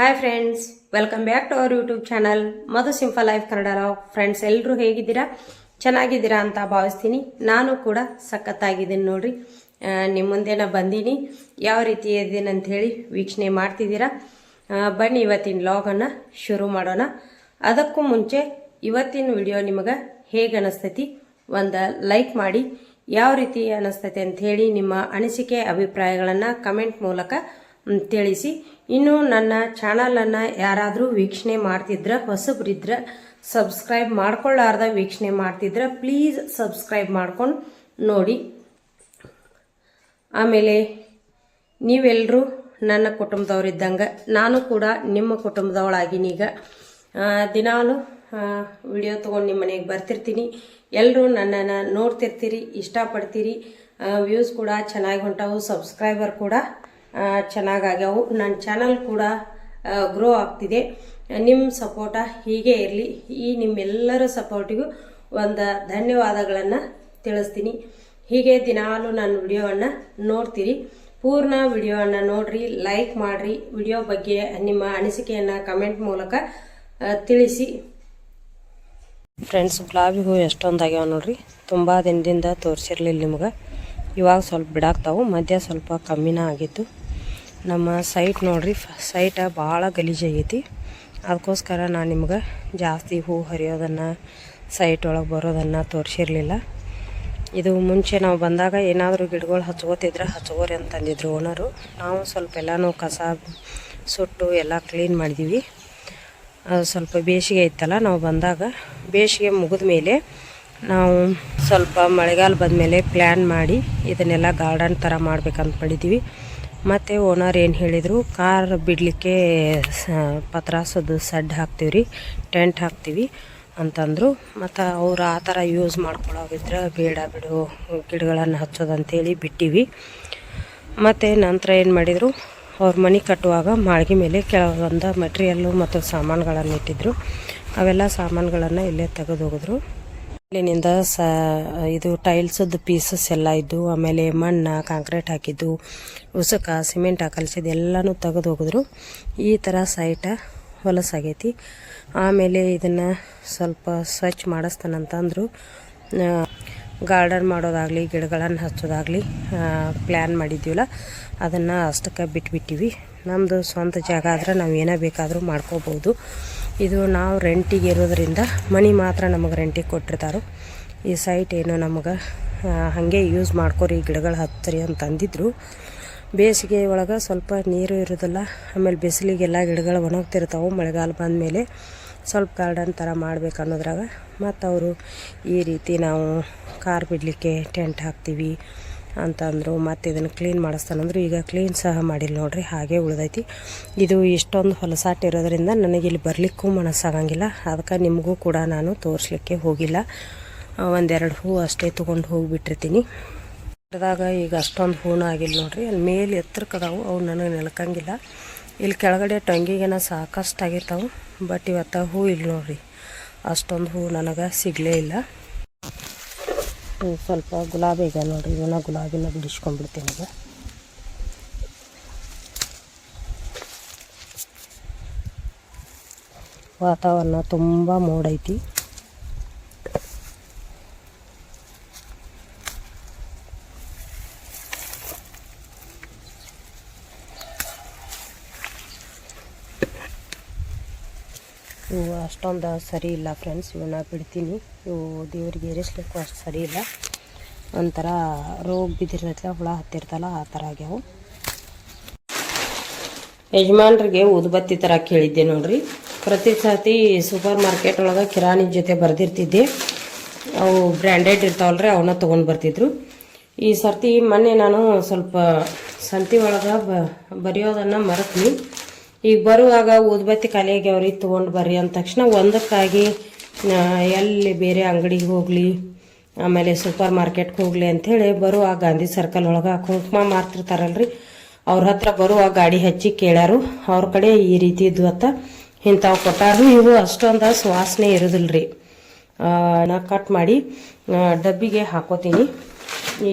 Hi friends welcome back to our YouTube channel Madhu Simple Life Kannada friends ಎಲ್ಲರೂ ಹೇಗಿದ್ದೀರಾ? ಚೆನ್ನಾಗಿದ್ದೀರಾ ಅಂತ ಭಾವಿಸ್ತೀನಿ. ನಾನು ಕೂಡ ಸಖತ್ತಾಗಿದ್ದೀನಿ ನೋಡ್ರಿ. ನಿಮ್ಮ ಮುಂದೆ ಬಂದೀನಿ. ಯಾವ ರೀತಿ ಇದ್ದೀನಿ ಅಂತ ಹೇಳಿ ವೀಕ್ಷಣೆ ಮಾಡ್ತಿದ್ದೀರಾ? ಬನ್ನಿ ಇವತ್ತಿನ ಲಾಗನ್ನು ಶುರು ಮಾಡೋಣ. ಅದಕ್ಕೂ ಮುಂಚೆ ಇವತ್ತಿನ ವಿಡಿಯೋ ನಿಮಗೆ ಹೇಗೆ ಅನಿಸ್ತೈತಿ ಒಂದು ಲೈಕ್ ಮಾಡಿ. ಯಾವ ರೀತಿ ಅನಿಸ್ತೈತೆ ಅಂಥೇಳಿ ನಿಮ್ಮ ಅನಿಸಿಕೆ, ಅಭಿಪ್ರಾಯಗಳನ್ನು ಕಮೆಂಟ್ ಮೂಲಕ ತಿಳಿಸಿ ಇನ್ನು ನನ್ನ ಚಾನಲನ್ನು ಯಾರಾದರೂ ವೀಕ್ಷಣೆ ಮಾಡ್ತಿದ್ರೆ, ಹೊಸಬ್ರಿದ್ರೆ, ಸಬ್ಸ್ಕ್ರೈಬ್ ಮಾಡ್ಕೊಳ್ಳಾರ್ದ ವೀಕ್ಷಣೆ ಮಾಡ್ತಿದ್ರೆ, ಪ್ಲೀಸ್ ಸಬ್ಸ್ಕ್ರೈಬ್ ಮಾಡ್ಕೊಂಡು ನೋಡಿ. ಆಮೇಲೆ ನೀವೆಲ್ಲರೂ ನನ್ನ ಕುಟುಂಬದವರಿದ್ದಂಗೆ, ನಾನು ಕೂಡ ನಿಮ್ಮ ಕುಟುಂಬದವಳಾಗಿನೀಗ ದಿನಾಲು ವಿಡಿಯೋ ತೊಗೊಂಡು ನಿಮ್ಮ ಮನೆಗೆ ಬರ್ತಿರ್ತೀನಿ. ಎಲ್ಲರೂ ನನ್ನನ್ನು ನೋಡ್ತಿರ್ತೀರಿ, ಇಷ್ಟಪಡ್ತೀರಿ. ವ್ಯೂಸ್ ಕೂಡ ಚೆನ್ನಾಗಿ ಹೊಂಟಾವು ಸಬ್ಸ್ಕ್ರೈಬರ್ ಕೂಡ. ಚೆನ್ನಾಗಾಗ್ಯಾವು. ನನ್ನ ಚಾನಲ್ ಕೂಡ ಗ್ರೋ ಆಗ್ತಿದೆ. ನಿಮ್ಮ ಸಪೋರ್ಟ ಹೀಗೆ ಇರಲಿ. ಈ ನಿಮ್ಮೆಲ್ಲರ ಸಪೋರ್ಟಿಗೂ ಒಂದು ಧನ್ಯವಾದಗಳನ್ನು ತಿಳಿಸ್ತೀನಿ. ಹೀಗೆ ದಿನಾಲು ನನ್ನ ವಿಡಿಯೋವನ್ನು ನೋಡ್ತೀರಿ. ಪೂರ್ಣ ವಿಡಿಯೋವನ್ನು ನೋಡ್ರಿ ಲೈಕ್ ಮಾಡಿರಿ. ವಿಡಿಯೋ ಬಗ್ಗೆ ನಿಮ್ಮ ಅನಿಸಿಕೆಯನ್ನು ಕಮೆಂಟ್ ಮೂಲಕ ತಿಳಿಸಿ. ಫ್ರೆಂಡ್ಸ್ ಗುಲಾಬಿ ಹೂ ಎಷ್ಟೊಂದು ಆಗ್ಯಾವ ನೋಡ್ರಿ. ತುಂಬ ದಿನದಿಂದ ತೋರಿಸಿರ್ಲಿಲ್ಲ ನಿಮ್ಗೆ. ಇವಾಗ ಸ್ವಲ್ಪ ಬಿಡಾಕ್ತಾವು. ಮಧ್ಯ ಸ್ವಲ್ಪ ಕಮ್ಮಿನ ಆಗಿತ್ತು. ನಮ್ಮ ಸೈಟ್ ನೋಡ್ರಿ ಸೈಟ ಭಾಳ ಗಲೀಜಾಗೈತಿ ಅದಕ್ಕೋಸ್ಕರ ನಾನು ನಿಮ್ಗೆ ಜಾಸ್ತಿ ಹೂ ಹರಿಯೋದನ್ನು ಸೈಟ್ ಒಳಗೆ ಬರೋದನ್ನು ತೋರಿಸಿರಲಿಲ್ಲ. ಇದು ಮುಂಚೆ ನಾವು ಬಂದಾಗ ಏನಾದರೂ ಗಿಡಗಳು ಹಚ್ಕೋತಿದ್ರೆ ಹಚ್ಕೋರಿ ಅಂತಂದಿದ್ರು ಓನರು ನಾವು ಸ್ವಲ್ಪ ಎಲ್ಲನೂ ಕಸ, ಸುಟ್ಟು ಎಲ್ಲ ಕ್ಲೀನ್ ಮಾಡಿದ್ದೀವಿ ಅದು ಸ್ವಲ್ಪ ಬೇಸಿಗೆ ಇತ್ತಲ್ಲ ನಾವು ಬಂದಾಗ ಬೇಸಿಗೆ ಮುಗಿದ ಮೇಲೆ ನಾವು ಸ್ವಲ್ಪ ಮಳೆಗಾಲ ಬಂದಮೇಲೆ ಪ್ಲ್ಯಾನ್ ಮಾಡಿ ಇದನ್ನೆಲ್ಲ ಗಾರ್ಡನ್ ಥರ ಮಾಡ್ಬೇಕಂತ ಮಾಡಿದ್ದೀವಿ ಮತ್ತು ಓನರ್ ಏನು ಹೇಳಿದರು ಕಾರ್ ಬಿಡಲಿಕ್ಕೆ ಪತ್ರಾಸದ್ದು ಸಡ್ ಹಾಕ್ತೀವಿ ರೀ ಟೆಂಟ್ ಹಾಕ್ತೀವಿ ಅಂತಂದರು. ಮತ್ತು ಅವ್ರು ಆ ಥರ ಯೂಸ್ ಮಾಡ್ಕೊಳ್ಳೋದಿದ್ರೆ ಬೇಡ ಬಿಡು, ಗಿಡಗಳನ್ನು ಹಚ್ಚೋದಂತೇಳಿ ಬಿಟ್ಟಿವಿ. ಮತ್ತು ನಂತರ ಏನು ಮಾಡಿದರು, ಅವ್ರ ಮನೆ ಕಟ್ಟುವಾಗ ಮಾಳಿಗೆ ಮೇಲೆ ಕೆಲವೊಂದು ಮೆಟೀರಿಯಲ್ಲು ಮತ್ತು ಸಾಮಾನುಗಳನ್ನು ಇಟ್ಟಿದ್ರು. ಅವೆಲ್ಲ ಸಾಮಾನುಗಳನ್ನು ಇಲ್ಲೇ ತೆಗೆದು ಹೋಗಿದ್ರು ಇಲ್ಲಿನಿಂದ ಸ, ಇದು ಟೈಲ್ಸದ್ದು ಪೀಸಸ್ ಎಲ್ಲ ಇದ್ದು, ಆಮೇಲೆ ಮಣ್ಣು, ಕಾಂಕ್ರೀಟ್ ಹಾಕಿದ್ದು, ಉಸುಕ, ಸಿಮೆಂಟ್ ಹಾಕಲ್ಸಿದ್ದು ಎಲ್ಲನೂ ತೆಗೆದು ಹೋಗಿದ್ರು. ಈ ಥರ ಸೈಟ ಹೊಲಸಾಗೈತಿ ಆಮೇಲೆ ಇದನ್ನು ಸ್ವಲ್ಪ ಸ್ವಚ್ಛ ಮಾಡಿಸ್ತಾನಂತಂದ್ರು ಗಾರ್ಡನ್ ಮಾಡೋದಾಗಲಿ, ಗಿಡಗಳನ್ನು ಹಚ್ಚೋದಾಗಲಿ ಪ್ಲ್ಯಾನ್ ಮಾಡಿದ್ದೀವಲ್ಲ ಅದನ್ನು ಅಷ್ಟಕ್ಕೆ ಬಿಟ್ಬಿಟ್ಟಿವಿ. ನಮ್ಮದು ಸ್ವಂತ ಜಾಗ ಆದರೆ ನಾವು ಏನೇ ಬೇಕಾದರೂ ಮಾಡ್ಕೋಬೋದು. ಇದು ನಾವು ರೆಂಟಿಗೆ ಇರೋದ್ರಿಂದ ಮನೆ ಮಾತ್ರ ನಮಗೆ ರೆಂಟಿಗೆ ಕೊಟ್ಟಿರ್ತಾರೆ. ಈ ಸೈಟ್ ಏನು ನಮಗೆ ಹಾಗೆ ಯೂಸ್ ಮಾಡ್ಕೋರಿ ಗಿಡಗಳು ಹತ್ತಿರಿ ಅಂತ ಅಂದಿದ್ರು. ಬೇಸಿಗೆ ಒಳಗೆ ಸ್ವಲ್ಪ ನೀರು ಇರೋದಿಲ್ಲ, ಆಮೇಲೆ ಬಿಸಿಲಿಗೆಲ್ಲ ಗಿಡಗಳು ಒಣಗ್ತಿರ್ತಾವೆ, ಮಳೆಗಾಲ ಬಂದಮೇಲೆ ಸ್ವಲ್ಪ ಗಾರ್ಡನ್ ಥರ ಮಾಡ್ಬೇಕು ಅನ್ನೋದ್ರಾಗ ಮತ್ತು ಅವರು ಈ ರೀತಿ ನಾವು ಕಾರ್ ಬಿಡಲಿಕ್ಕೆ ಟೆಂಟ್ ಹಾಕ್ತೀವಿ. ಅಂತಂದರು, ಮತ್ತು ಇದನ್ನು ಕ್ಲೀನ್ ಮಾಡಿಸ್ತಾನಂದ್ರು ಈಗ ಕ್ಲೀನ್ ಸಹ ಮಾಡಿಲ್ಲ ನೋಡ್ರಿ, ಹಾಗೆ ಉಳಿದೈತಿ. ಇದು ಇಷ್ಟೊಂದು ಹೊಲಸಾಟ ಇರೋದ್ರಿಂದ ನನಗೆ ಇಲ್ಲಿ ಬರಲಿಕ್ಕೂ ಮನಸ್ಸಾಗಂಗಿಲ್ಲ. ಅದಕ್ಕೆ ನಿಮಗೂ ಕೂಡ ನಾನು ತೋರಿಸ್ಲಿಕ್ಕೆ ಹೋಗಿಲ್ಲ. ಒಂದೆರಡು ಹೂ ಅಷ್ಟೇ ತೊಗೊಂಡು ಹೋಗಿಬಿಟ್ಟಿರ್ತೀನಿ. ಗಿಡದಾಗ ಈಗ ಅಷ್ಟೊಂದು ಹೂನ ಆಗಿಲ್ಲ ನೋಡ್ರಿ. ಅಲ್ಲಿ ಮೇಲೆ ಎತ್ತರಕ್ಕದಾವು, ಅವು ನನಗೆ ನೆಲಕಂಗಿಲ್ಲ. ಇಲ್ಲಿ ಕೆಳಗಡೆ ಟೊಂಗಿಗೆನ ಸಾಕಷ್ಟು ಆಗಿರ್ತಾವೆ ಬಟ್ ಇವತ್ತು ಹೂ ಇಲ್ಲ ನೋಡ್ರಿ. ಅಷ್ಟೊಂದು ಹೂ ನನಗೆ ಸಿಗಲೇ ಇಲ್ಲ. ಸ್ವಲ್ಪ ಗುಲಾಬಿ ಇದೆ ನೋಡಿರಿ ಇವನ್ನ ಗುಲಾಬಿನ ಬಿಡಿಸ್ಕೊಂಡ್ಬಿಡ್ತೀನಿ ಈಗ. ವಾತಾವರಣ ತುಂಬ ಮೋಡೈತಿ ಇವು ಅಷ್ಟೊಂದು ಸರಿ ಇಲ್ಲ ಫ್ರೆಂಡ್ಸ್ ಇವನ್ನ ಬಿಡ್ತೀನಿ. ಇವು ದೇವ್ರಿಗೆ ಏರಿಸ್ಲಿಕ್ಕೂ ಅಷ್ಟು ಸರಿ ಇಲ್ಲ. ಒಂಥರ ರೋಗ ಬಿದ್ದಿರ್ತೈತಲ್ಲ ಹುಳ ಹತ್ತಿರ್ತಲ್ಲ, ಆ ಥರ ಆಗ್ಯಾವು. ಯಜಮಾನ್ರಿಗೆ ಉದ್ಬತ್ತಿ ಥರ ಕೇಳಿದ್ದೆ ನೋಡ್ರಿ. ಪ್ರತಿ ಸರ್ತಿ ಸೂಪರ್ ಮಾರ್ಕೆಟ್ ಒಳಗೆ ಕಿರಾಣಿ ಜೊತೆ ಬರೆದಿರ್ತಿದ್ದೆ. ಅವು ಬ್ರ್ಯಾಂಡೆಡ್ ಇರ್ತಾವಲ್ರಿ ಅವನ್ನ ತೊಗೊಂಡು ಬರ್ತಿದ್ರು. ಈ ಸರ್ತಿ ಮೊನ್ನೆ ನಾನು ಸ್ವಲ್ಪ ಸಂತಿ ಒಳಗೆ ಬರೆಯೋದನ್ನು ಮರೆತ್ನಿ ಈಗ ಬರುವಾಗ ಊದ್ಬತ್ತಿ ಕಲೆಗೆ ಅವ್ರಿಗೆ ತೊಗೊಂಡು ಬರ್ರಿ ಅಂದ ತಕ್ಷಣ ಒಂದಕ್ಕಾಗಿ ಎಲ್ಲಿ ಬೇರೆ ಅಂಗಡಿಗೆ ಹೋಗಲಿ, ಆಮೇಲೆ ಸೂಪರ್ ಮಾರ್ಕೆಟ್ಗೆ ಹೋಗಲಿ ಅಂಥೇಳಿ ಬರುವಾಗ ಗಾಂಧಿ ಸರ್ಕಲ್ ಒಳಗೆ ಕುಂಕುಮ ಮಾರ್ತಿರ್ತಾರಲ್ರಿ. ಅವ್ರ ಹತ್ರ ಬರುವಾಗ ಗಾಡಿ ಹಚ್ಚಿ ಕೇಳ್ಯಾರು. ಅವ್ರ ಕಡೆ ಈ ರೀತಿ ಇದ್ವು ಅಂತ ಇಂಥವು ಕೊಟ್ಟಾರು ಇವು ಅಷ್ಟೊಂದು ಸುವಾಸನೆ ಇರೋದಿಲ್ರಿ. ನಾ ಕಟ್ ಮಾಡಿ ಡಬ್ಬಿಗೆ ಹಾಕೋತೀನಿ.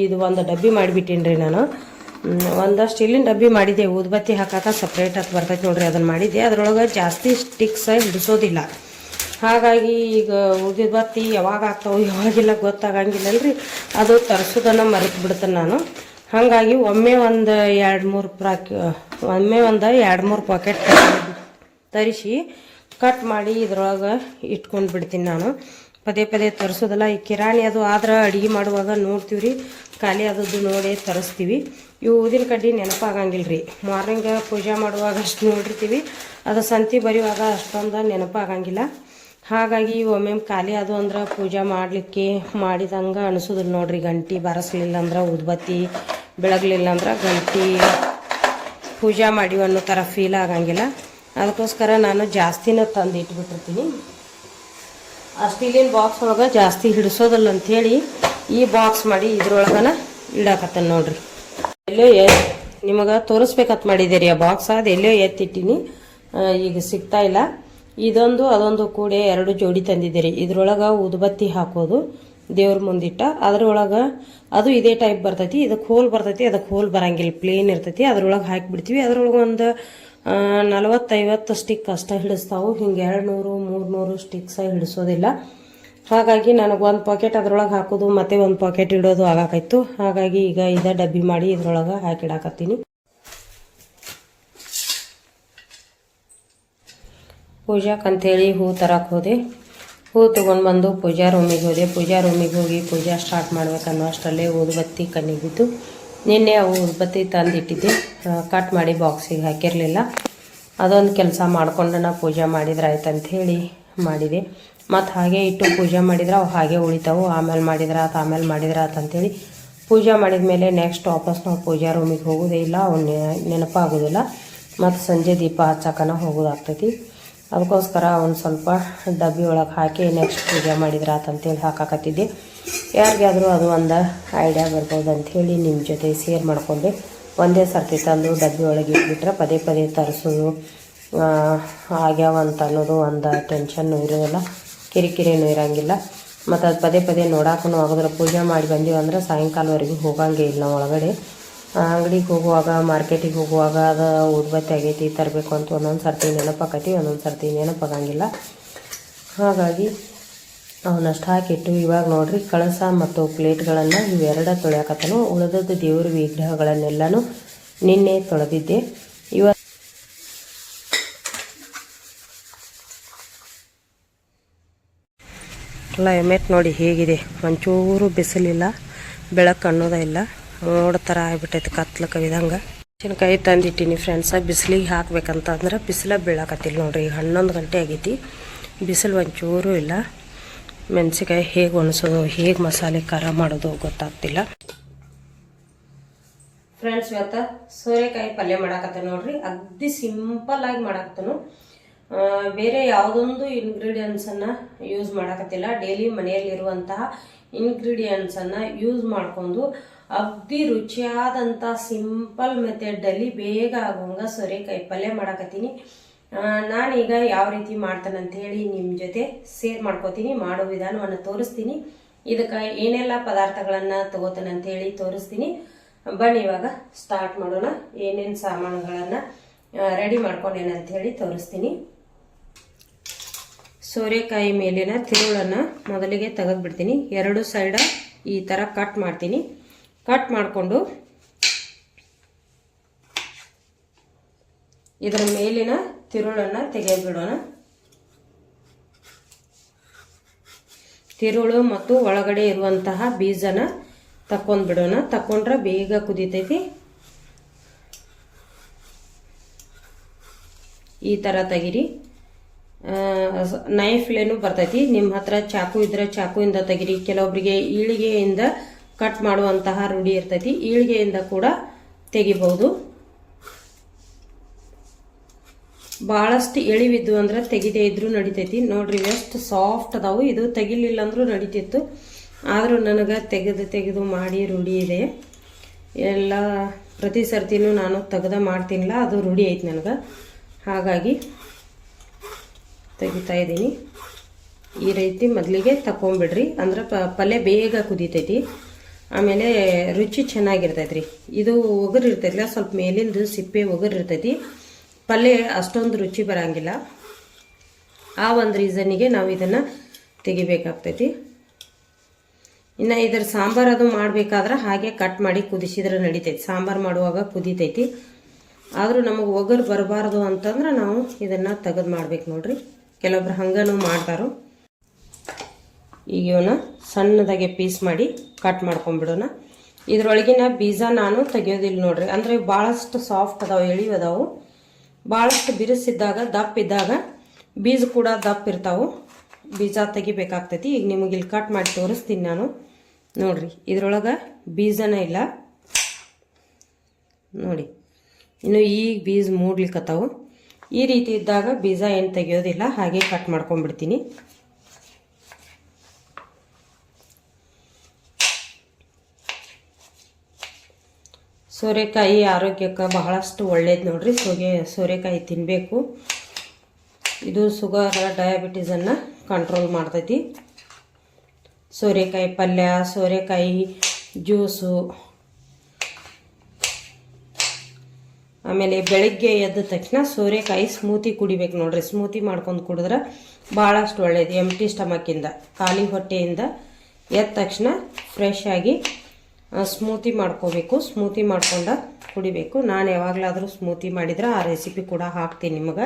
ಇದು ಒಂದು ಡಬ್ಬಿ ಮಾಡಿಬಿಟ್ಟೀನಿ ರೀ ನಾನು. ಒಂದು ಇಲ್ಲಿನ ಡಬ್ಬಿ ಮಾಡಿದ್ದೆ, ಊದ್ಬತ್ತಿ ಹಾಕಾಕ ಸಪ್ರೇಟ್ ಅದು ಬರ್ತೈತೆ ನೋಡ್ರಿ ಅದನ್ನು ಮಾಡಿದ್ದೆ. ಅದರೊಳಗೆ ಜಾಸ್ತಿ ಸ್ಟಿಕ್ಸ್ ಹಿಡಿಸೋದಿಲ್ಲ ಹಾಗಾಗಿ ಈಗ ಊದ್ಬತ್ತಿ ಯಾವಾಗ ಆಗ್ತಾವೆ ಯಾವಾಗಿಲ್ಲ ಗೊತ್ತಾಗಂಗಿಲ್ಲಲ್ರಿ. ಅದು ತರಿಸೋದನ್ನು ಮರೆತು ಬಿಡ್ತೇನೆ ನಾನು. ಹಾಗಾಗಿ ಒಮ್ಮೆ ಒಂದು ಎರಡು ಮೂರು ಪ್ರಾಕ್ ಒಮ್ಮೆ ಒಂದು ಎರಡು ಮೂರು ಪಾಕೆಟ್ ತರಿಸಿ ಕಟ್ ಮಾಡಿ ಇದ್ರೊಳಗೆ ಇಟ್ಕೊಂಡು ಬಿಡ್ತೀನಿ ನಾನು. ಪದೇ ಪದೇ ತರಿಸೋದಲ್ಲ. ಈ ಕಿರಾಣಿ ಅದು ಆದ್ರೆ ಅಡುಗೆ ಮಾಡುವಾಗ ನೋಡ್ತೀವಿ ರೀ ಖಾಲಿ ಅದದ್ದು ನೋಡಿ ತರಿಸ್ತೀವಿ. ಇವು ಊದಿನ ಕಡ್ಡಿ ನೆನಪಾಗಂಗಿಲ್ಲ ರೀ ಮಾರ್ನಿಂಗ್ ಪೂಜೆ ಮಾಡುವಾಗ ಅಷ್ಟು ನೋಡಿರ್ತೀವಿ. ಅದು ಸಂತಿ ಬರೆಯುವಾಗ ಅಷ್ಟೊಂದು ನೆನಪಾಗಂಗಿಲ್ಲ. ಹಾಗಾಗಿ ಒಮ್ಮೆ ಖಾಲಿ ಅದು ಅಂದ್ರೆ ಪೂಜೆ ಮಾಡಲಿಕ್ಕೆ ಮಾಡಿದಂಗೆ ಅನಿಸೋದಿಲ್ಲ ನೋಡ್ರಿ. ಗಂಟಿ ಬಾರಿಸ್ಲಿಲ್ಲ ಅಂದ್ರೆ ಉದ್ಬತ್ತಿ, ಬೆಳಗ್ಲಿಲ್ಲ ಅಂದ್ರೆ ಗಂಟಿ ಪೂಜೆ ಮಾಡಿವಿ ಅನ್ನೋ ಥರ ಫೀಲ್ ಆಗಂಗಿಲ್ಲ. ಅದಕ್ಕೋಸ್ಕರ ನಾನು ಜಾಸ್ತಿನ ತಂದು ಇಟ್ಬಿಟ್ಟಿರ್ತೀನಿ ಆ ಸ್ಟೀಲಿನ ಬಾಕ್ಸ್ ಒಳಗೆ ಜಾಸ್ತಿ ಹಿಡಿಸೋದಲ್ಲ ಅಂಥೇಳಿ ಈ ಬಾಕ್ಸ್ ಮಾಡಿ ಇದ್ರೊಳಗನ ಇಡಾಕತ್ತ ನೋಡ್ರಿ. ಎಲ್ಲೋ ಎ ನಿಮಗೆ ತೋರಿಸ್ಬೇಕಂತ ಮಾಡಿದ್ದೀರಿ ಆ ಬಾಕ್ಸ್ ಅದು ಎಲ್ಲೋ ಎತ್ತಿಟ್ಟಿನಿ. ಈಗ ಸಿಗ್ತಾ ಇಲ್ಲ. ಇದೊಂದು, ಅದೊಂದು ಕೂಡೆ ಎರಡು ಜೋಡಿ ತಂದಿದ್ದೀರಿ. ಇದ್ರೊಳಗೆ ಉದ್ಬತ್ತಿ ಹಾಕೋದು ದೇವ್ರ ಮುಂದಿಟ್ಟ. ಅದ್ರೊಳಗೆ ಅದು ಇದೇ ಟೈಪ್ ಬರ್ತೈತಿ. ಇದಕ್ಕೆ ಹೋಲ್ ಬರ್ತೈತಿ ಅದಕ್ಕೆ ಹೋಲ್ ಬರಂಗಿಲ್ಲ. ಪ್ಲೇನ್ ಇರ್ತೈತಿ. ಅದ್ರೊಳಗೆ ಹಾಕಿಬಿಡ್ತೀವಿ. ಅದ್ರೊಳಗೆ ಒಂದು ನಲವತ್ತೈವತ್ತು ಸ್ಟಿಕ್ ಅಷ್ಟೇ ಹಿಡಿಸ್ತಾವು. ಹಿಂಗೆ ಎರಡು ನೂರು ಮೂರು ನೂರು ಸ್ಟಿಕ್ಸ ಹಿಡಿಸೋದಿಲ್ಲ. ಹಾಗಾಗಿ ನನಗೆ ಒಂದು ಪಾಕೆಟ್ ಅದ್ರೊಳಗೆ ಹಾಕೋದು, ಮತ್ತೆ ಒಂದು ಪಾಕೆಟ್ ಇಡೋದು ಆಗಾಕಾಯ್ತು ಹಾಗಾಗಿ ಈಗ ಇದ ಡಬ್ಬಿ ಮಾಡಿ ಇದ್ರೊಳಗೆ ಹಾಕಿಡಾಕತ್ತೀನಿ. ಪೂಜಾಕ್ಕಂತೇಳಿ ಹೂ ತರಕ್ಕೆ ಹೋದೆ. ಹೂ ತೊಗೊಂಡು ಬಂದು ಪೂಜಾ ರೂಮಿಗೆ ಹೋದೆ. ಪೂಜಾ ರೂಮಿಗೆ ಹೋಗಿ ಪೂಜಾ ಸ್ಟಾರ್ಟ್ ಮಾಡ್ಬೇಕನ್ನೋ ಅಷ್ಟರಲ್ಲೇ ಊದುಬತ್ತಿ ಕಣ್ಣಿಗಿದ್ದು ನಿನ್ನೆ ಅವು ಊದುಬತ್ತಿ ತಂದಿಟ್ಟಿದ್ದೆ. ಕಟ್ ಮಾಡಿ ಬಾಕ್ಸಿಗೆ ಹಾಕಿರಲಿಲ್ಲ. ಅದೊಂದು ಕೆಲಸ ಮಾಡ್ಕೊಂಡು ನಾ ಪೂಜೆ ಮಾಡಿದ್ರಾಯ್ತು ಅಂಥೇಳಿ ಮಾಡಿದೆ. ಮತ್ತು ಹಾಗೆ ಇಟ್ಟು ಪೂಜೆ ಮಾಡಿದ್ರೆ ಅವು ಹಾಗೆ ಉಳಿತಾವು. ಆಮೇಲೆ ಮಾಡಿದ್ರೆ ಆತು, ಆಮೇಲೆ ಮಾಡಿದ್ರೆ ಅಂತೇಳಿ ಪೂಜೆ ಮಾಡಿದ ಮೇಲೆ ನೆಕ್ಸ್ಟ್ ವಾಪಸ್ ನಾವು ಪೂಜಾ ರೂಮಿಗೆ ಹೋಗೋದೇ ಇಲ್ಲ, ಅವು ನೆನಪಾಗೋದಿಲ್ಲ. ಮತ್ತು ಸಂಜೆ ದೀಪ ಹಚ್ಚಕನ ಹೋಗೋದಾಗ್ತೈತಿ. ಅದಕ್ಕೋಸ್ಕರ ಒಂದು ಸ್ವಲ್ಪ ಡಬ್ಬಿ ಒಳಗೆ ಹಾಕಿ ನೆಕ್ಸ್ಟ್ ಪೂಜೆ ಮಾಡಿದ್ರೆ ಅಂತೇಳಿ ಹಾಕಾಕತ್ತಿದ್ದೆ. ಯಾರಿಗಾದರೂ ಅದು ಒಂದು ಐಡಿಯಾ ಬರ್ಬೋದು ಅಂಥೇಳಿ ನಿಮ್ಮ ಜೊತೆ ಶೇರ್ ಮಾಡಿಕೊಂಡೆ. ಒಂದೇ ಸರ್ತಿ ತಂದು ಡಬ್ಬಿ ಒಳಗೆ ಇಟ್ಬಿಟ್ರೆ ಪದೇ ಪದೇ ತರಿಸೋದು ಆಗ್ಯಾವ ಅಂತ ಅನ್ನೋದು ಒಂದು ಟೆನ್ಷನ್ನು ಇರೋದಿಲ್ಲ. ಕಿರಿಕಿರಿನೂ ಇರೋಂಗಿಲ್ಲ. ಮತ್ತು ಅದು ಪದೇ ಪದೇ ನೋಡಕ್ಕೂ ಆಗೋದ್ರೆ ಪೂಜೆ ಮಾಡಿ ಬಂದೀವಿ ಅಂದ್ರೆ ಸಾಯಂಕಾಲವರೆಗೂ ಹೋಗಂಗೆ ಇಲ್ಲ ನಾವು ಒಳಗಡೆ. ಅಂಗಡಿಗೆ ಹೋಗುವಾಗ, ಮಾರ್ಕೆಟಿಗೆ ಹೋಗುವಾಗ ಅದು ಉದ್ಬತ್ತಿ ಆಗೈತಿ, ತರಬೇಕು ಅಂತ ಒಂದೊಂದು ಸರ್ತಿ ನೆನಪಾಕೈತಿ, ಒಂದೊಂದು ಸರ್ತಿ ನೆನಪಾಗಂಗಿಲ್ಲ. ಹಾಗಾಗಿ ಅವನಷ್ಟು ಹಾಕಿಟ್ಟು ಇವಾಗ ನೋಡಿರಿ ಕಳಸ ಮತ್ತು ಪ್ಲೇಟ್ಗಳನ್ನು ಇವೆರಡ ತೊಳೆಯಕತ್ತನು ಉಳಿದದ್ದು ದೇವ್ರ ವಿಗ್ರಹಗಳನ್ನೆಲ್ಲನೂ ನಿನ್ನೆ ತೊಳೆದಿದ್ದೆ ಇವ ಕ್ಲೈಮೇಟ್ ನೋಡಿ ಹೇಗಿದೆ. ಒಂಚೂರು ಬಿಸಿಲಿಲ್ಲ, ಬೆಳಕು ಅನ್ನೋದೇ ಇಲ್ಲ. ನೋಡ್ತಾರ ಥರ ಆಗ್ಬಿಟ್ಟೈತೆ ಕತ್ಲು ಕವಿದಂಗೆ. ಮೆಣಸಿನ್ಕಾಯಿ ತಂದಿಟ್ಟಿನಿ ಫ್ರೆಂಡ್ಸ ಬಿಸಿಲಿಗೆ ಹಾಕ್ಬೇಕಂತ ಅಂದ್ರೆ ಬಿಸಿಲ ಬೀಳಾಕತ್ತಿಲ್ಲ ನೋಡ್ರಿ. ಈಗ ಹನ್ನೊಂದು ಗಂಟೆ ಆಗೈತಿ. ಬಿಸಿಲು ಒಂಚೂರು ಇಲ್ಲ. ಮೆಣಸಿನ್ಕಾಯಿ ಹೇಗೆ ಒಣಸೋದು, ಹೇಗೆ ಮಸಾಲೆ ಖಾರ ಮಾಡೋದು ಗೊತ್ತಾಗ್ತಿಲ್ಲ. ಫ್ರೆಂಡ್ಸ್ ಇವತ್ತು ಸೋರೆಕಾಯಿ ಪಲ್ಯ ಮಾಡಾಕತ್ತೆ ನೋಡ್ರಿ. ಅಗ್ದಿ ಸಿಂಪಲ್ ಆಗಿ ಮಾಡಾಕತ್ತನು. ಬೇರೆ ಯಾವುದೊಂದು ಇಂಗ್ರೀಡಿಯೆಂಟ್ಸ್ ಅನ್ನ ಯೂಸ್ ಮಾಡೋಕತ್ತಿಲ್ಲ. ಡೈಲಿ ಮನೆಯಲ್ಲಿರುವಂತಹ ಇನ್ಗ್ರೀಡಿಯೆಂಟ್ಸನ್ನು ಯೂಸ್ ಮಾಡಿಕೊಂಡು ಅಗ್ದಿ ರುಚಿಯಾದಂತ ಸಿಂಪಲ್ ಮೆಥಡ್ ಅಲ್ಲಿ ಬೇಗ ಆಗುವಂಗ ಸೋರೆಕಾಯಿ ಪಲ್ಯ ಮಾಡಾಕತ್ತೀನಿ. ನಾನೀಗ ಯಾವ ರೀತಿ ಮಾಡ್ತೇನೆ ಅಂತ ಹೇಳಿ ನಿಮ್ಮ ಜೊತೆ ಸೇರ್ ಮಾಡ್ಕೋತೀನಿ, ಮಾಡೋ ವಿಧಾನವನ್ನು ತೋರಿಸ್ತೀನಿ. ಇದಕ್ಕೆ ಏನೆಲ್ಲ ಪದಾರ್ಥಗಳನ್ನ ತಗೋತೇನೆ ಅಂತ ಹೇಳಿ ತೋರಿಸ್ತೀನಿ. ಬನ್ನಿ ಇವಾಗ ಸ್ಟಾರ್ಟ್ ಮಾಡೋಣ. ಏನೇನು ಸಾಮಾನುಗಳನ್ನ ರೆಡಿ ಮಾಡ್ಕೊಂಡೇನಂತ ಹೇಳಿ ತೋರಿಸ್ತೀನಿ. ಸೋರೆಕಾಯಿ ಮೇಲಿನ ತಿರುಳನ್ನ ಮೊದಲಿಗೆ ತೆಗೆದ್ಬಿಡ್ತೀನಿ. ಎರಡು ಸೈಡ ಈ ಥರ ಕಟ್ ಮಾಡ್ತೀನಿ. ಕಟ್ ಮಾಡಿಕೊಂಡು ಇದರ ಮೇಲಿನ ತಿರುಳನ್ನ ತೆಗೆದ್ಬಿಡೋಣ. ತಿರುಳು ಮತ್ತು ಒಳಗಡೆ ಇರುವಂತಹ ಬೀಜನ ತಕೊಂಡ್ಬಿಡೋಣ ತಕೊಂಡ್ರೆ ಬೇಗ ಕುದಿತೈತಿ. ಈ ಥರ ತೆಗಿರಿ. ನೈಫ್ಲೇನು ಬರ್ತೈತಿ. ನಿಮ್ಮ ಹತ್ರ ಚಾಕು ಇದ್ರೆ ಚಾಕುವಿಂದ ತೆಗಿರಿ. ಕೆಲವೊಬ್ಬರಿಗೆ ಈಳಿಗೆಯಿಂದ ಕಟ್ ಮಾಡುವಂತಹ ರೂಢಿ ಇರ್ತೈತಿ. ಈಳಿಗೆಯಿಂದ ಕೂಡ ತೆಗಿಬಹುದು. ಭಾಳಷ್ಟು ಎಳಿವಿದ್ದು ಅಂದ್ರೆ ತೆಗಿದೇ ಇದ್ರೂ ನಡಿತೈತಿ. ನೋಡ್ರಿ, ಎಷ್ಟು ಸಾಫ್ಟ್ ಅದಾವು. ಇದು ತೆಗಿಲಿಲ್ಲ ಅಂದ್ರೂ ನಡಿತಿತ್ತು. ಆದರೂ ನನಗೆ ತೆಗೆದು ತೆಗೆದು ಮಾಡಿ ರೂಢಿ ಇದೆ. ಎಲ್ಲ ಪ್ರತಿ ಸರ್ತಿನೂ ನಾನು ತೆಗೆದ ಮಾಡ್ತೀನಿಲ್ಲ. ಅದು ರೂಢಿ ಐತೆ ನನಗೆ. ಹಾಗಾಗಿ ತೆಗಿತಾ ಇದ್ದೀನಿ. ಈ ರೀತಿ ಮೊದಲಿಗೆ ತಗೊಂಬಿಡ್ರಿ ಅಂದ್ರೆ ಪಲ್ಯ ಬೇಗ ಕುದೀತೈತಿ. ಆಮೇಲೆ ರುಚಿ ಚೆನ್ನಾಗಿರ್ತೈತೆ ರೀ ಇದು ಒಗರು ಇರ್ತೈತಿಲ್ಲ ಸ್ವಲ್ಪ ಮೇಲಿಂದು ಸಿಪ್ಪೆ ಒಗರು ಇರ್ತೈತಿ ಪಲ್ಯ ಅಷ್ಟೊಂದು ರುಚಿ ಬರೋಂಗಿಲ್ಲ. ಆ ಒಂದು ರೀಸನಿಗೆ ನಾವು ಇದನ್ನು ತೆಗಿಬೇಕಾಗ್ತೈತಿ. ಇನ್ನು ಇದರ ಸಾಂಬಾರು ಅದು ಮಾಡಬೇಕಾದ್ರೆ ಹಾಗೆ ಕಟ್ ಮಾಡಿ ಕುದಿಸಿದ್ರೆ ನಡಿತೈತಿ. ಸಾಂಬಾರು ಮಾಡುವಾಗ ಕುದಿತೈತಿ. ಆದರೂ ನಮಗೆ ಒಗರು ಬರಬಾರ್ದು ಅಂತಂದ್ರೆ ನಾವು ಇದನ್ನು ತೆಗೆದು ಮಾಡ್ಬೇಕು ನೋಡ್ರಿ. ಕೆಲವೊಬ್ರು ಹಂಗನೂ ಮಾಡ್ತಾರು. ಈಗ ಇವನ್ನ ಸಣ್ಣದಾಗೆ ಪೀಸ್ ಮಾಡಿ ಕಟ್ ಮಾಡ್ಕೊಂಡ್ಬಿಡೋಣ. ಇದ್ರೊಳಗಿನ ಬೀಜ ನಾನು ತೆಗಿಯೋದಿಲ್ಲ ನೋಡ್ರಿ. ಅಂದರೆ ಭಾಳಷ್ಟು ಸಾಫ್ಟ್ ಅದಾವೆ ಅದಾವು. ಭಾಳಷ್ಟು ಬಿರುಸಿದ್ದಾಗ ದಪ್ಪ ಇದ್ದಾಗ ಬೀಜ ಕೂಡ ದಪ್ಪ ಇರ್ತಾವು ಬೀಜ ತೆಗಿಬೇಕಾಗ್ತೈತಿ. ಈಗ ನಿಮಗೆ ಇಲ್ಲಿ ಕಟ್ ಮಾಡಿ ತೋರಿಸ್ತೀನಿ ನಾನು. ನೋಡ್ರಿ, ಇದ್ರೊಳಗೆ ಬೀಜನ ಇಲ್ಲ. ನೋಡಿ, ಇನ್ನು ಈಗ ಬೀಜ ಮೂಡ್ಲಿಕ್ಕತ್ತಾವು ಈ ರೀತಿ ಇದ್ದಾಗ ಬೀಜ ಏನು ತೆಗೆಯೋದಿಲ್ಲ, ಹಾಗೆ ಕಟ್ ಮಾಡ್ಕೊಂಡ್ಬಿಡ್ತೀನಿ. ಸೋರೆಕಾಯಿ ಆರೋಗ್ಯಕ್ಕೆ ಬಹಳಷ್ಟು ಒಳ್ಳೇದು ನೋಡ್ರಿ, ಸೋಗೆ, ಸೋರೆಕಾಯಿ ತಿನ್ನಬೇಕು ಇದು ಸುಗರ್ ಡಯಾಬಿಟೀಸನ್ನು ಕಂಟ್ರೋಲ್ ಮಾಡ್ತೈತಿ. ಸೋರೆಕಾಯಿ ಪಲ್ಯ, ಸೋರೆಕಾಯಿ ಜ್ಯೂಸು ಆಮೇಲೆ ಬೆಳಗ್ಗೆ ಎದ್ದ ತಕ್ಷಣ ಸೋರೆಕಾಯಿ ಸ್ಮೂತಿ ಕುಡಿಬೇಕು ನೋಡ್ರಿ. ಸ್ಮೂತಿ ಮಾಡ್ಕೊಂಡು ಕುಡಿದ್ರೆ ಭಾಳಷ್ಟು ಒಳ್ಳೇದು ಎಂಟಿ ಸ್ಟಮಕ್ಕಿಂದ ಖಾಲಿ ಹೊಟ್ಟೆಯಿಂದ ಎದ್ದ ತಕ್ಷಣ ಫ್ರೆಶ್ ಆಗಿ ಸ್ಮೂತಿ ಮಾಡ್ಕೋಬೇಕು. ಸ್ಮೂತಿ ಮಾಡ್ಕೊಂಡ ಕುಡಿಬೇಕು. ನಾನು ಯಾವಾಗಲಾದರೂ ಸ್ಮೂತಿ ಮಾಡಿದ್ರೆ ಆ ರೆಸಿಪಿ ಕೂಡ ಹಾಕ್ತೀನಿ ನಿಮಗೆ.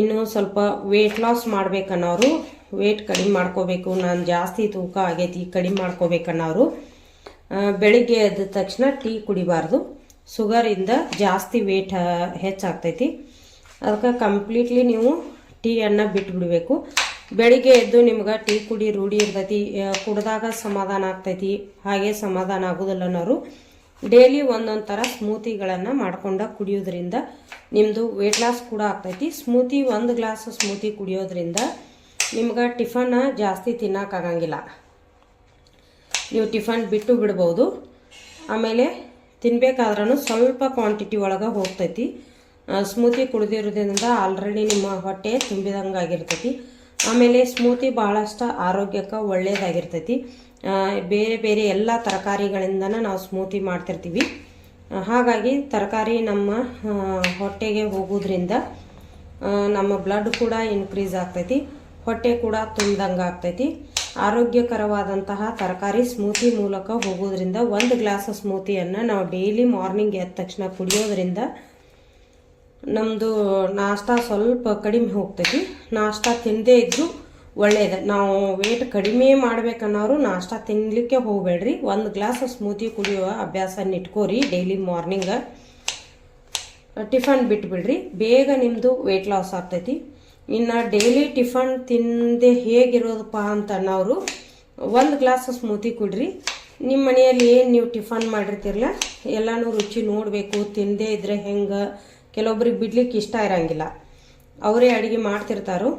ಇನ್ನು ಸ್ವಲ್ಪ ವೇಟ್ ಲಾಸ್ ಮಾಡ್ಬೇಕನ್ನೋರು ವೇಟ್ ಕಡಿಮೆ ಮಾಡ್ಕೋಬೇಕು. ನಾನು ಜಾಸ್ತಿ ತೂಕ ಆಗೈತಿ, ಕಡಿಮೆ ಮಾಡ್ಕೋಬೇಕನ್ನೋರು. ಬೆಳಿಗ್ಗೆ ಎದ್ದ ತಕ್ಷಣ ಟೀ ಕುಡಿಬಾರ್ದು. ಇಂದ ಜಾಸ್ತಿ ವೇಟ್ ಹೆಚ್ಚಾಗ್ತೈತಿ. ಅದಕ್ಕೆ ಕಂಪ್ಲೀಟ್ಲಿ ನೀವು ಟೀಯನ್ನು ಬಿಡಬೇಕು ಬೆಳಿಗ್ಗೆ ಎದ್ದು ನಿಮ್ಗೆ ಟೀ ಕುಡಿ ರೂಢಿ ಇರ್ತೈತಿ. ಕುಡಿದಾಗ ಸಮಾಧಾನ ಆಗ್ತೈತಿ. ಹಾಗೆ ಸಮಾಧಾನ ಆಗೋದಿಲ್ಲ ಅನ್ನೋರು ಡೈಲಿ ಒಂದೊಂದು ಥರ ಸ್ಮೂತಿಗಳನ್ನು ಮಾಡ್ಕೊಂಡು ಕುಡಿಯೋದ್ರಿಂದ ನಿಮ್ಮದು ವೇಟ್ ಲಾಸ್ ಕೂಡ ಆಗ್ತೈತಿ. ಸ್ಮೂತಿ ಒಂದು ಗ್ಲಾಸ್ ಸ್ಮೂತಿ ಕುಡಿಯೋದ್ರಿಂದ ನಿಮ್ಗೆ ಟಿಫನ್ ಜಾಸ್ತಿ ತಿನ್ನೋಕ್ಕಾಗಂಗಿಲ್ಲ ನೀವು ಟಿಫನ್ ಬಿಟ್ಟು ಬಿಡ್ಬೋದು. ಆಮೇಲೆ ತಿನ್ಬೇಕಾದ್ರೂ ಸ್ವಲ್ಪ ಕ್ವಾಂಟಿಟಿ ಒಳಗೆ ಹೋಗ್ತೈತಿ. ಸ್ಮೂತಿ ಕುಡಿದಿರೋದ್ರಿಂದ ಆಲ್ರೆಡಿ ನಿಮ್ಮ ಹೊಟ್ಟೆ ತುಂಬಿದಂಗೆ ಆಗಿರ್ತೈತಿ. ಆಮೇಲೆ ಸ್ಮೂತಿ ಭಾಳಷ್ಟು ಆರೋಗ್ಯಕ್ಕೆ ಒಳ್ಳೆಯದಾಗಿರ್ತೈತಿ ಬೇರೆ ಬೇರೆ ಎಲ್ಲ ತರಕಾರಿಗಳಿಂದನೂ ನಾವು ಸ್ಮೂತಿ ಮಾಡ್ತಿರ್ತೀವಿ. ಹಾಗಾಗಿ ತರಕಾರಿ ನಮ್ಮ ಹೊಟ್ಟೆಗೆ ಹೋಗೋದ್ರಿಂದ ನಮ್ಮ ಬ್ಲಡ್ ಕೂಡ ಇನ್ಕ್ರೀಸ್ ಆಗ್ತೈತಿ. ಹೊಟ್ಟೆ ಕೂಡ ತುಂಬಿದಂಗೆ ಆಗ್ತೈತಿ. ಆರೋಗ್ಯಕರವಾದಂತಹ ತರಕಾರಿ ಸ್ಮೂತಿ ಮೂಲಕ ಹೋಗೋದ್ರಿಂದ ಒಂದು ಗ್ಲಾಸ್ ಸ್ಮೂತಿಯನ್ನು ನಾವು ಡೈಲಿ ಮಾರ್ನಿಂಗ್ ಎದ್ದ ತಕ್ಷಣ ಕುಡಿಯೋದ್ರಿಂದ ನಮ್ಮದು ನಾಷ್ಟ ಸ್ವಲ್ಪ ಕಡಿಮೆ ಹೋಗ್ತೈತಿ. ನಾಷ್ಟ ತಿನ್ನದೇ ಇದ್ದರೂ ಒಳ್ಳೆಯದು ನಾವು ವೇಟ್ ಕಡಿಮೆ ಮಾಡ್ಬೇಕನ್ನೋರು ನಾಷ್ಟ ತಿನ್ನಲಿಕ್ಕೆ ಹೋಗಬೇಡ್ರಿ. ಒಂದು ಗ್ಲಾಸ್ ಸ್ಮೂತಿ ಕುಡಿಯುವ ಅಭ್ಯಾಸನ ಇಟ್ಕೋರಿ ಡೈಲಿ ಮಾರ್ನಿಂಗ. ಟಿಫನ್ ಬಿಟ್ಬಿಡ್ರಿ. ಬೇಗ ನಿಮ್ಮದು ವೆಯ್ಟ್ ಲಾಸ್ ಆಗ್ತೈತಿ. ಇನ್ನು ಡೈಲಿ ಟಿಫನ್ ತಿಂದೆ ಹೇಗಿರೋದಪ್ಪ ಅಂತ ಅನ್ನೋರು ಒಂದು ಗ್ಲಾಸ್ ಸ್ಮೂತಿ ಕುಡ್ರಿ. ನಿಮ್ಮ ಮನೆಯಲ್ಲಿ ಏನು ನೀವು ಟಿಫನ್ ಮಾಡಿರ್ತೀರಲ್ಲ, ಎಲ್ಲನೂ ರುಚಿ ನೋಡಬೇಕು, ತಿಂದೇ ಇದ್ರೆ ಹೆಂಗೆ? ಕೆಲವೊಬ್ರಿಗೆ ಬಿಡ್ಲಿಕ್ಕೆ ಇಷ್ಟ ಇರೋಂಗಿಲ್ಲ. ಅವರೇ ಅಡುಗೆ ಮಾಡ್ತಿರ್ತಾರೋ.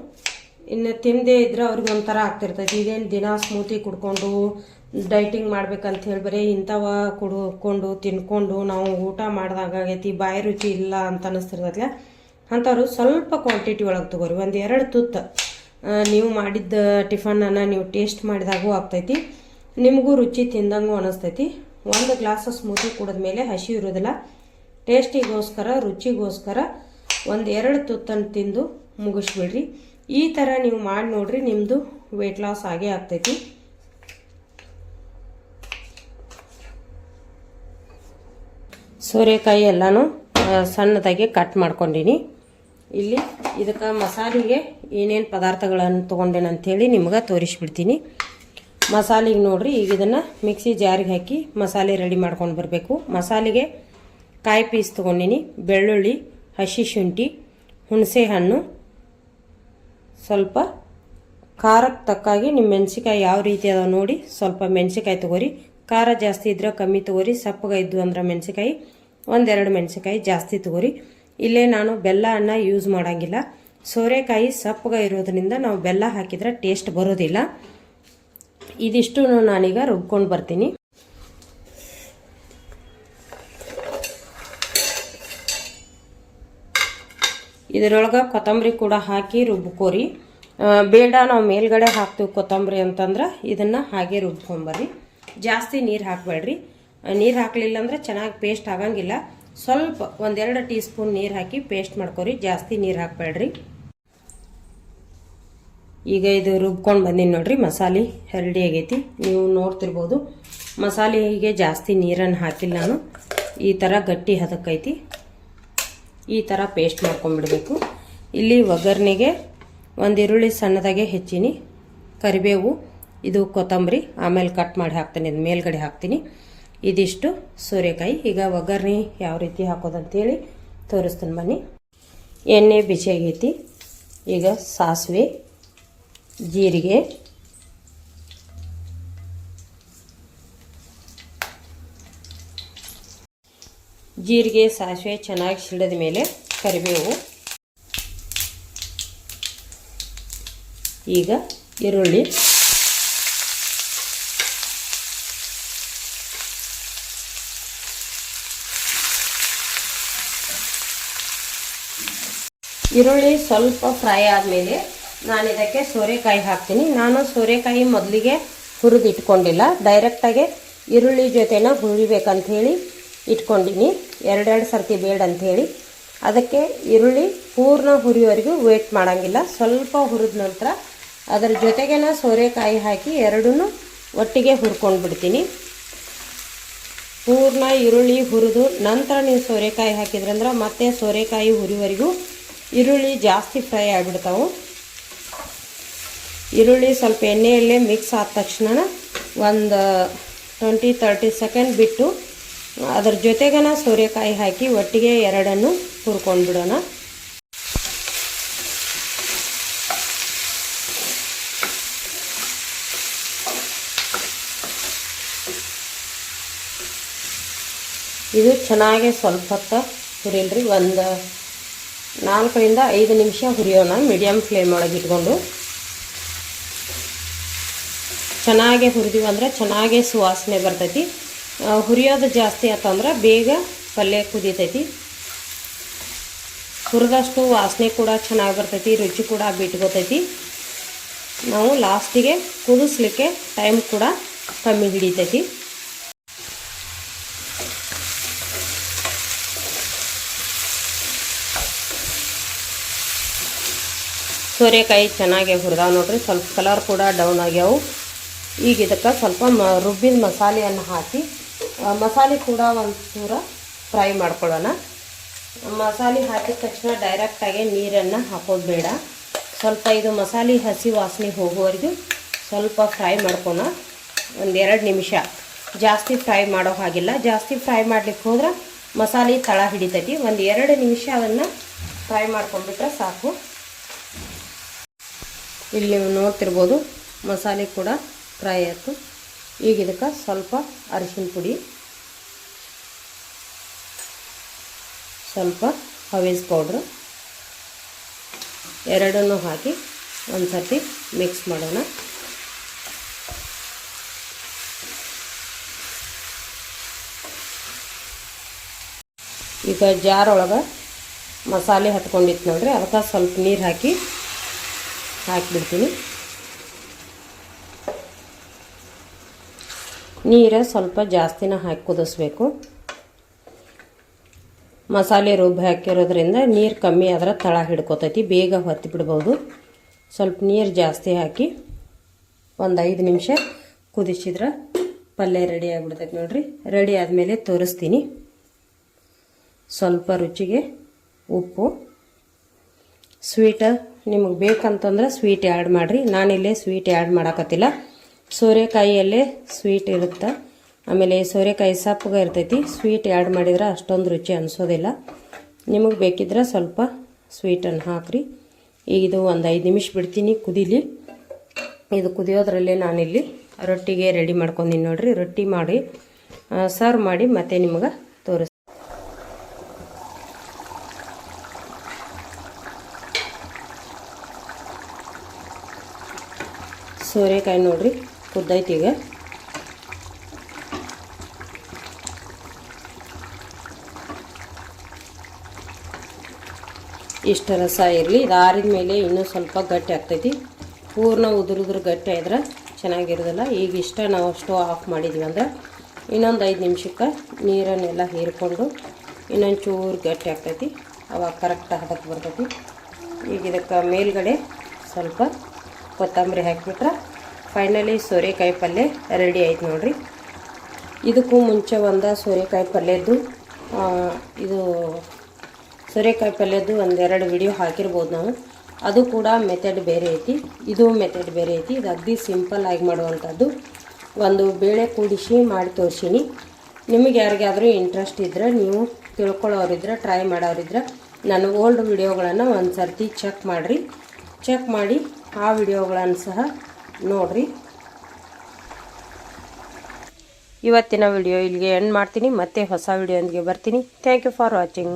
ಇನ್ನು ತಿನ್ನದೇ ಇದ್ರೆ ಅವ್ರಿಗೆ ಒಂಥರ ಆಗ್ತಿರ್ತೈತಿ. ಇದೇನು ದಿನ ಸ್ಮೂತಿ ಕುಡ್ಕೊಂಡು ಡೈಟಿಂಗ್ ಮಾಡ್ಬೇಕಂತ ಹೇಳಿ ಬರೀ ಇಂಥವ ಕುಡ್ಕೊಂಡು ತಿನ್ಕೊಂಡು ನಾವು ಊಟ ಮಾಡಿದಾಗೈತಿ ಬಾಯಿ ರುಚಿ ಇಲ್ಲ ಅಂತ ಅನ್ನಿಸ್ತಿರ್ತೈತಲ್ಲ ಅಂಥವ್ರು ಸ್ವಲ್ಪ ಕ್ವಾಂಟಿಟಿ ಒಳಗೆ ತಗೋರಿ, ಒಂದು ಎರಡು ತುತ್ತು. ನೀವು ಮಾಡಿದ್ದ ಟಿಫನನ್ನು ನೀವು ಟೇಸ್ಟ್ ಮಾಡಿದಾಗೂ ಆಗ್ತೈತಿ. ನಿಮಗೂ ರುಚಿ ತಿಂದಂಗೂ ಅನಿಸ್ತೈತಿ. ಒಂದು ಗ್ಲಾಸ್ ಸ್ಮೂತಿ ಕುಡಿದ ಮೇಲೆ ಹಸಿ ಇರೋದಿಲ್ಲ. ಟೇಸ್ಟಿಗೋಸ್ಕರ ರುಚಿಗೋಸ್ಕರ ಒಂದು ಎರಡು ತುತ್ತನ್ನು ತಿಂದು ಮುಗಿಸ್ಬಿಡ್ರಿ. ಈ ಥರ ನೀವು ಮಾಡಿ ನೋಡ್ರಿ ನಿಮ್ಮದು ವೆಯ್ಟ್ ಲಾಸ್ ಆಗೇ ಆಗ್ತೈತಿ. ಸೋರೆಕಾಯಿ ಎಲ್ಲನೂ ಸಣ್ಣದಾಗಿ ಕಟ್ ಮಾಡ್ಕೊಂಡೀನಿ. ಇಲ್ಲಿ ಇದಕ್ಕೆ ಮಸಾಲೆಗೆ ಏನೇನು ಪದಾರ್ಥಗಳನ್ನು ತೊಗೊಂಡೇನೆ ಅಂಥೇಳಿ ನಿಮ್ಗೆ ತೋರಿಸ್ಬಿಡ್ತೀನಿ. ಮಸಾಲೆಗೆ ನೋಡಿರಿ, ಈಗ ಇದನ್ನು ಮಿಕ್ಸಿ ಜಾರಿಗೆ ಹಾಕಿ ಮಸಾಲೆ ರೆಡಿ ಮಾಡ್ಕೊಂಡು ಬರಬೇಕು. ಮಸಾಲೆಗೆ ಕಾಯಿ ಪೀಸ್ ತೊಗೊಂಡಿನಿ, ಬೆಳ್ಳುಳ್ಳಿ, ಹಸಿ ಶುಂಠಿ, ಹುಣಸೆ ಹಣ್ಣು, ಸ್ವಲ್ಪ ಖಾರಕ್ಕೆ ತಕ್ಕಾಗಿ ನಿಮ್ಮ ಮೆಣಸಿಕಾಯಿ ಯಾವ ರೀತಿ ಅದಾವೆ ನೋಡಿ ಸ್ವಲ್ಪ ಮೆಣಸಿಕಾಯಿ ತೊಗೋರಿ. ಖಾರ ಜಾಸ್ತಿ ಇದ್ರೆ ಕಮ್ಮಿ ತೊಗೋರಿ, ಸಪ್ಪಗೆ ಇದ್ದು ಅಂದ್ರೆ ಮೆಣಸಿಕಾಯಿ ಒಂದೆರಡು ಮೆಣಸಿಕಾಯಿ ಜಾಸ್ತಿ ತೊಗೋರಿ. ಇಲ್ಲೇ ನಾನು ಬೆಲ್ಲ ಅನ್ನ ಯೂಸ್ ಮಾಡೋಂಗಿಲ್ಲ. ಸೋರೆಕಾಯಿ ಸಪ್ಪಗೆ ಇರೋದ್ರಿಂದ ನಾವು ಬೆಲ್ಲ ಹಾಕಿದ್ರೆ ಟೇಸ್ಟ್ ಬರೋದಿಲ್ಲ. ಇದಿಷ್ಟು ನಾನೀಗ ರುಬ್ಕೊಂಡು ಬರ್ತೀನಿ. ಇದರೊಳಗೆ ಕೊತ್ತಂಬರಿ ಕೂಡ ಹಾಕಿ ರುಬ್ಕೋರಿ. ಬೇಡ ನಾವು ಮೇಲ್ಗಡೆ ಹಾಕ್ತೀವಿ ಕೊತ್ತಂಬರಿ ಅಂತಂದ್ರೆ ಇದನ್ನು ಹಾಗೆ ರುಬ್ಕೊಂಬರ್ರಿ ಜಾಸ್ತಿ ನೀರು ಹಾಕಬೇಡ್ರಿ. ನೀರು ಹಾಕಲಿಲ್ಲ ಅಂದ್ರೆ ಚೆನ್ನಾಗಿ ಪೇಸ್ಟ್ ಆಗಂಗಿಲ್ಲ. ಸ್ವಲ್ಪ ಒಂದೆರಡು ಟೀ ಸ್ಪೂನ್ ನೀರು ಹಾಕಿ ಪೇಸ್ಟ್ ಮಾಡ್ಕೊರಿ. ಜಾಸ್ತಿ ನೀರು ಹಾಕಬೇಡ್ರಿ. ಈಗ ಇದು ರುಬ್ಕೊಂಡು ಬಂದೀನಿ ನೋಡ್ರಿ, ಮಸಾಲೆ ಹೆರಡಿ ಆಗೈತಿ. ನೀವು ನೋಡ್ತಿರ್ಬೋದು, ಮಸಾಲೆಗೆ ಜಾಸ್ತಿ ನೀರನ್ನು ಹಾಕಿಲ್ಲ ನಾನು. ಈ ಥರ ಗಟ್ಟಿ ಹದಕ್ಕೈತಿ ಈ ಥರ ಪೇಸ್ಟ್ ಮಾಡ್ಕೊಂಡ್ಬಿಡ್ಬೇಕು ಇಲ್ಲಿ ಒಗ್ಗರಣೆಗೆ ಒಂದು ಈರುಳ್ಳಿ ಸಣ್ಣದಾಗೆ ಹೆಚ್ಚಿನಿ. ಕರಿಬೇವು, ಇದು ಕೊತ್ತಂಬರಿ, ಆಮೇಲೆ ಕಟ್ ಮಾಡಿ ಹಾಕ್ತೀನಿ ಇದು ಮೇಲ್ಗಡೆ ಹಾಕ್ತೀನಿ. ಇದಿಷ್ಟು ಸೂರ್ಯಕಾಯಿ. ಈಗ ಒಗ್ಗರಣೆ ಯಾವ ರೀತಿ ಹಾಕೋದಂತೇಳಿ ತೋರಿಸ್ತೀನಿ ಬನ್ನಿ. ಎಣ್ಣೆ ಬಿಸಿಯಾಗೈತಿ. ಈಗ ಸಾಸಿವೆ, ಜೀರಿಗೆ ಜೀರಿಗೆ, ಸಾಸಿವೆ ಚೆನ್ನಾಗಿ ಸಿಡಿದ ಮೇಲೆ ಕರಿಬೇವು. ಈಗ ಈರುಳ್ಳಿ. ಈರುಳ್ಳಿ ಸ್ವಲ್ಪ ಫ್ರೈ ಆದಮೇಲೆ ನಾನು ಇದಕ್ಕೆ ಸೋರೆಕಾಯಿ ಹಾಕ್ತೀನಿ. ನಾನು ಸೋರೆಕಾಯಿ ಮೊದಲಿಗೆ ಹುರಿದು ಇಟ್ಕೊಂಡಿಲ್ಲ. ಡೈರೆಕ್ಟಾಗೆ ಈರುಳ್ಳಿ ಜೊತೆನ ಹುರಿಬೇಕಂಥೇಳಿ ಇಟ್ಕೊಂಡಿನಿ. ಎರಡೆರಡು ಸರ್ತಿ ಬೇಡ ಅಂಥೇಳಿ ಅದಕ್ಕೆ ಈರುಳ್ಳಿ ಪೂರ್ಣ ಹುರಿಯೋವರೆಗೂ ವೇಟ್ ಮಾಡೋಂಗಿಲ್ಲ. ಸ್ವಲ್ಪ ಹುರಿದ ನಂತರ ಅದರ ಜೊತೆಗೇನ ಸೋರೆಕಾಯಿ ಹಾಕಿ ಎರಡೂ ಒಟ್ಟಿಗೆ ಹುರ್ಕೊಂಡು ಬಿಡ್ತೀನಿ. ಪೂರ್ಣ ಈರುಳ್ಳಿ ಹುರಿದು ನಂತರ ನೀವು ಸೋರೆಕಾಯಿ ಹಾಕಿದ್ರಂದ್ರೆ ಮತ್ತೆ ಸೋರೆಕಾಯಿ ಹುರಿವರೆಗೂ ಈರುಳ್ಳಿ ಜಾಸ್ತಿ ಫ್ರೈ ಆಗಿಬಿಡ್ತಾವೆ. ಈರುಳ್ಳಿ ಸ್ವಲ್ಪ ಎಣ್ಣೆಯಲ್ಲೇ ಮಿಕ್ಸ್ ಆದ ತಕ್ಷಣ ಒಂದು ಟ್ವೆಂಟಿ, ತರ್ಟಿ ಸೆಕೆಂಡ್ ಬಿಟ್ಟು ಅದ್ರ ಜೊತೆಗನ ಸೋರೆಕಾಯಿ ಹಾಕಿ ಒಟ್ಟಿಗೆ ಎರಡನ್ನು ಹುರ್ಕೊಂಡು ಬಿಡೋಣ. ಇದು ಚೆನ್ನಾಗಿ ಸ್ವಲ್ಪ ಹೊತ್ತು ಹುರಿಲ್ರಿ. ಒಂದು ನಾಲ್ಕರಿಂದ ಐದು ನಿಮಿಷ ಹುರಿಯೋಣ ಮೀಡಿಯಮ್ ಫ್ಲೇಮ್ ಒಳಗೆ ಇಟ್ಕೊಂಡು. ಚೆನ್ನಾಗೆ ಹುರಿದೀವಿ ಅಂದರೆ ಚೆನ್ನಾಗೆ ಸುವಾಸನೆ ಬರ್ತೈತಿ. ಹುರಿಯೋದು ಜಾಸ್ತಿ ಆತಂದ್ರೆ ಬೇಗ ಪಲ್ಯ ಕುದೀತೈತಿ. ಹುರಿದಷ್ಟು ವಾಸನೆ ಕೂಡ ಚೆನ್ನಾಗಿ ಬರ್ತೈತಿ, ರುಚಿ ಕೂಡ ಬಿಟ್ಕೋತೈತಿ. ನಾವು ಲಾಸ್ಟಿಗೆ ಕುದಿಸ್ಲಿಕ್ಕೆ ಟೈಮ್ ಕೂಡ ಕಮ್ಮಿ ಹಿಡಿತೈತಿ. ಸೋರೆಕಾಯಿ ಚೆನ್ನಾಗಿ ಹುರಿದಾವ ನೋಡ್ರಿ. ಸ್ವಲ್ಪ ಕಲರ್ ಕೂಡ ಡೌನ್ ಆಗ್ಯಾವು. ಈಗ ಇದಕ್ಕೆ ಸ್ವಲ್ಪ ಮ, ರುಬ್ಬಿದ ಮಸಾಲೆಯನ್ನು ಹಾಕಿ ಮಸಾಲೆ ಕೂಡ ಒಂದು ಚೂರ ಫ್ರೈ ಮಾಡ್ಕೊಳ್ಳೋಣ. ಮಸಾಲೆ ಹಾಕಿದ ತಕ್ಷಣ ಡೈರೆಕ್ಟಾಗಿ ನೀರನ್ನು ಹಾಕೋದು ಬೇಡ ಸ್ವಲ್ಪ ಇದು ಮಸಾಲೆ ಹಸಿ ವಾಸನೆ ಹೋಗುವವರೆಗೂ ಸ್ವಲ್ಪ ಫ್ರೈ ಮಾಡ್ಕೊಳ ಒಂದು ಎರಡು ನಿಮಿಷ. ಜಾಸ್ತಿ ಫ್ರೈ ಮಾಡೋ ಹಾಗಿಲ್ಲ. ಜಾಸ್ತಿ ಫ್ರೈ ಮಾಡ್ಲಿಕ್ಕೆ ಹೋದ್ರೆ ಮಸಾಲೆ ತಳ ಹಿಡಿತೈತಿ. ಒಂದು ಎರಡು ನಿಮಿಷ ಅದನ್ನು ಫ್ರೈ ಮಾಡ್ಕೊಂಡ್ಬಿಟ್ರೆ ಸಾಕು. ಇಲ್ಲಿ ನೀವು ನೋಡ್ತಿರ್ಬೋದು ಮಸಾಲೆ ಕೂಡ ಫ್ರೈ ಆಯಿತು. ಈಗ ಇದಕ್ಕೆ ಸ್ವಲ್ಪ ಅರಿಶಿನ ಪುಡಿ, ಸ್ವಲ್ಪ ಹವೇಸ್ ಪೌಡ್ರ್, ಎರಡನ್ನೂ ಹಾಕಿ ಒಂದು ಸರ್ತಿ ಮಿಕ್ಸ್ ಮಾಡೋಣ. ಈಗ ಜಾರ್ ಒಳಗೆ ಮಸಾಲೆ ಹತ್ಕೊಂಡಿತ್ತು ನೋಡ್ರಿ, ಅದಕ್ಕೆ ಸ್ವಲ್ಪ ನೀರು ಹಾಕಿ ಹಾಕಿಬಿಡ್ತೀನಿ. ನೀರು ಸ್ವಲ್ಪ ಜಾಸ್ತಿನ ಹಾಕಿ ಕುದಿಸ್ಬೇಕು. ಮಸಾಲೆ ರುಬ್ಬಿ ಹಾಕಿರೋದ್ರಿಂದ ನೀರು ಕಮ್ಮಿ ಆದ್ರೆ ತಳ ಹಿಡ್ಕೊತೈತಿ, ಬೇಗ ಹೊತ್ತಿ ಬಿಡ್ಬೋದು. ಸ್ವಲ್ಪ ನೀರು ಜಾಸ್ತಿ ಹಾಕಿ ಒಂದು ಐದು ನಿಮಿಷ ಕುದಿಸಿದ್ರೆ ಪಲ್ಯ ರೆಡಿ ಆಗಿಬಿಡ್ತೈತಿ ನೋಡಿರಿ. ರೆಡಿ ಆದಮೇಲೆ ತೋರಿಸ್ತೀನಿ. ಸ್ವಲ್ಪ ರುಚಿಗೆ ಉಪ್ಪು ಸ್ವೀಟ ನಿಮಗೆ ಬೇಕಂತಂದ್ರೆ ಸ್ವೀಟ್ ಆ್ಯಡ್ ಮಾಡಿರಿ. ನಾನಿಲ್ಲೇ ಸ್ವೀಟ್ ಆ್ಯಡ್ ಮಾಡಕತ್ತಿಲ್ಲ. ಸೋರೆಕಾಯಿಯಲ್ಲೇ ಸ್ವೀಟ್ ಇರುತ್ತೆ. ಆಮೇಲೆ ಸೋರೆಕಾಯಿ ಸಪ್ಪಗೆ ಇರ್ತೈತಿ. ಸ್ವೀಟ್ ಆ್ಯಡ್ ಮಾಡಿದ್ರೆ ಅಷ್ಟೊಂದು ರುಚಿ ಅನಿಸೋದಿಲ್ಲ. ನಿಮಗೆ ಬೇಕಿದ್ರೆ ಸ್ವಲ್ಪ ಸ್ವೀಟನ್ನು ಹಾಕ್ರಿ. ಈಗ ಇದು ಒಂದು ಐದು ನಿಮಿಷ ಬಿಡ್ತೀನಿ ಕುದೀಲಿ. ಇದು ಕುದಿಯೋದ್ರಲ್ಲೇ ನಾನಿಲ್ಲಿ ರೊಟ್ಟಿಗೆ ರೆಡಿ ಮಾಡ್ಕೊಂಡೀನಿ ನೋಡಿರಿ. ರೊಟ್ಟಿ ಮಾಡಿ ಸರ್ವ್ ಮಾಡಿ ಮತ್ತೆ ನಿಮಗೆ ತೋರಿಸ್ ಸೋರೆಕಾಯಿ ನೋಡ್ರಿ, ಕುದ್ದೈತಿ ಈಗ. ಇಷ್ಟು ರಸ ಇರಲಿ, ಇದು ಆರಿದ ಮೇಲೆ ಇನ್ನೂ ಸ್ವಲ್ಪ ಗಟ್ಟಿ ಆಗ್ತೈತಿ. ಪೂರ್ಣ ಉದುರುದ್ರ ಗಟ್ಟಿ ಆದ್ರೆ ಚೆನ್ನಾಗಿರೋದಿಲ್ಲ. ಈಗ ಇಷ್ಟ ನಾವು ಸ್ಟವ್ ಆಫ್ ಮಾಡಿದ್ವಿ ಅಂದ್ರೆ ಇನ್ನೊಂದು ಐದು ನಿಮಿಷಕ್ಕೆ ನೀರನ್ನೆಲ್ಲ ಹೀರ್ಕೊಂಡು ಇನ್ನೊಂದು ಚೂರು ಗಟ್ಟಿ ಆಗ್ತೈತಿ. ಅವಾಗ ಕರೆಕ್ಟ್ ಹದಕ್ಕೆ ಬರ್ತೈತಿ. ಈಗ ಇದಕ್ಕೆ ಮೇಲ್ಗಡೆ ಸ್ವಲ್ಪ ಕೊತ್ತಂಬರಿ ಹಾಕಿಬಿಟ್ರೆ ಫೈನಲಿ ಸೋರೆಕಾಯಿ ಪಲ್ಯ ರೆಡಿ ಆಯ್ತು ನೋಡಿರಿ. ಇದಕ್ಕೂ ಮುಂಚೆ ಒಂದು ಸೋರೆಕಾಯಿ ಪಲ್ಯದ್ದು ಇದು ಸೋರೆಕಾಯಿ ಪಲ್ಯದ್ದು ಒಂದೆರಡು ವಿಡಿಯೋ ಹಾಕಿರ್ಬೋದು ನಾವು. ಅದು ಕೂಡ ಮೆಥಡ್ ಬೇರೆ ಐತಿ. ಇದು ಮೆಥಡ್ ಬೇರೆ ಐತಿ. ಇದು ಅಗ್ದಿ ಸಿಂಪಲ್ ಆಗಿ ಮಾಡುವಂಥದ್ದು. ಒಂದು ಬೇಳೆ ಕೂಡಿಸಿ ಮಾಡಿ ತೋರಿಸೀನಿ. ನಿಮಗೆ ಯಾರಿಗಾದರೂ ಇಂಟ್ರೆಸ್ಟ್ ಇದ್ದರೆ ನೀವು ತಿಳ್ಕೊಳ್ಳೋರಿದ್ರೆ ಟ್ರೈ ಮಾಡೋರಿದ್ರೆ, ನನ್ನ ಓಲ್ಡ್ ವಿಡಿಯೋಗಳನ್ನು ಒಂದು ಸರ್ತಿ ಚೆಕ್ ಮಾಡಿರಿ. ಚೆಕ್ ಮಾಡಿ ಆ ವಿಡಿಯೋಗಳನ್ನು ಸಹ ನೋಡಿರಿ. ಇವತ್ತಿನ ವಿಡಿಯೋ ಇಲ್ಲಿಗೆ ಎಂಡ್ ಮಾಡ್ತೀನಿ. ಮತ್ತೆ ಹೊಸ ವಿಡಿಯೋಂದಿಗೆ ಬರ್ತೀನಿ. Thank you for watching